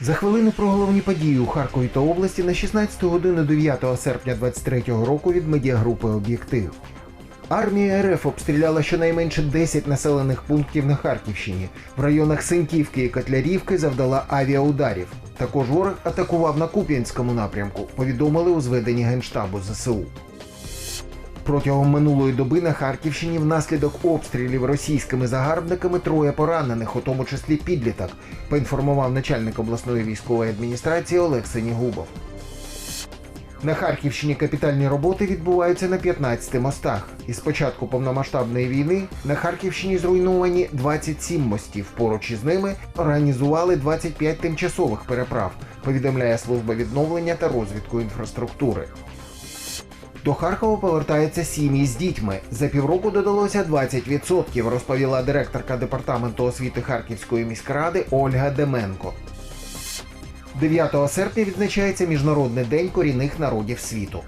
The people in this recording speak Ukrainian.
За хвилину про головні події у Харкові та області на 16 годину 9 серпня 2023 року від медіагрупи Об'єктив. Армія РФ обстріляла щонайменше 10 населених пунктів на Харківщині. В районах Синьківки і Котлярівки завдала авіаударів. Також ворог атакував на Куп'янському напрямку. Повідомили у зведенні Генштабу ЗСУ. Протягом минулої доби на Харківщині внаслідок обстрілів російськими загарбниками троє поранених, у тому числі підліток, поінформував начальник обласної військової адміністрації Олег Сенігубов. На Харківщині капітальні роботи відбуваються на 15 мостах. І з початку повномасштабної війни на Харківщині зруйновані 27 мостів. Поруч із ними організували 25 тимчасових переправ, повідомляє служба відновлення та розвитку інфраструктури. До Харкова повертаються сім'ї з дітьми. За півроку додалося 20%, розповіла директорка департаменту освіти Харківської міськради Ольга Деменко. 9 серпня відзначається Міжнародний день корінних народів світу.